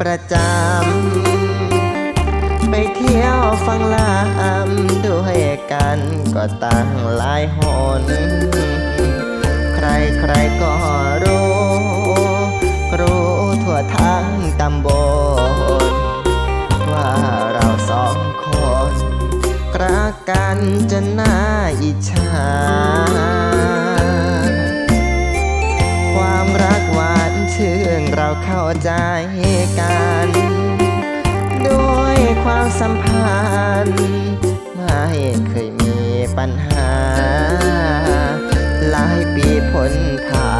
ประจำ ไปเที่ยวฟังลำด้วยกันก็ตั้งหลายหน ใครใครก็รู้ รู้ทั่วทั้งตำบล ว่าเราสองคนรักกันจนน่าอิจฉา ที่เราเข้าใจกัน ด้วยความสัมพันธ์ ไม่เคยมีปัญหา หลายปีพ้นผ่า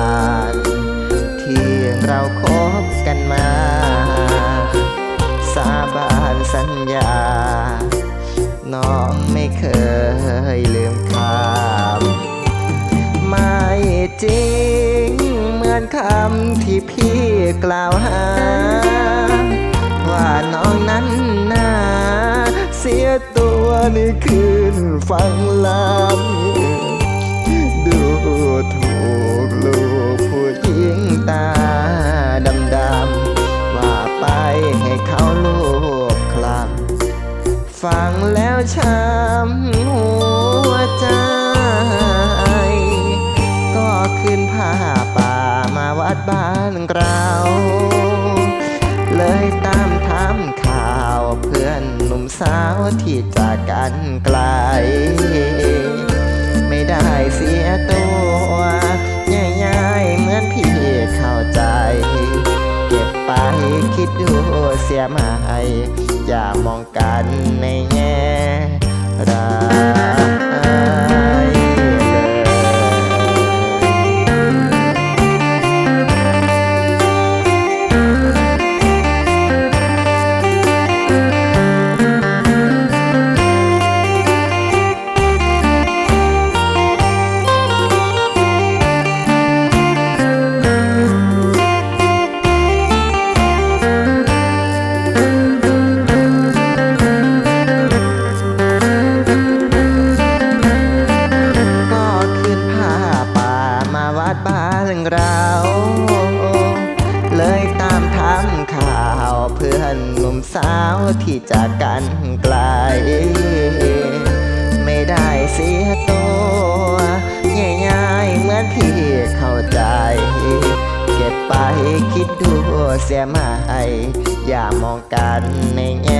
น ที่เราคบกันมา สาบานสัญญา น้องไม่เคย เหมือนคำที่พี่กล่าวหา ว่าน้องนั้นน่าเสียตัวในคืนฟังลำดูถูกลูกผู้หญิงตาดำๆว่าไปให้เขาลูกคลำฟังแล้วช้ำหัวใจ ก็ขึ้นผ้าป่ม ดบ้านเราเลยตามถามข่าวเพื่อนหนุ่มสาวที่จากกันไกล ไม่ได้เสียตัวง่ายๆเหมือนพี่เข้าใจ เก็บไปคิดดูเสียไหมอย่ามองกันในแง่ร้าย สาวที่จากกันไกล ไม่ได้เสียตัวง่ายๆเหมือนพี่เข้าใจ เก็บไปคิดดูเสียไหมอย่ามองกันในแง่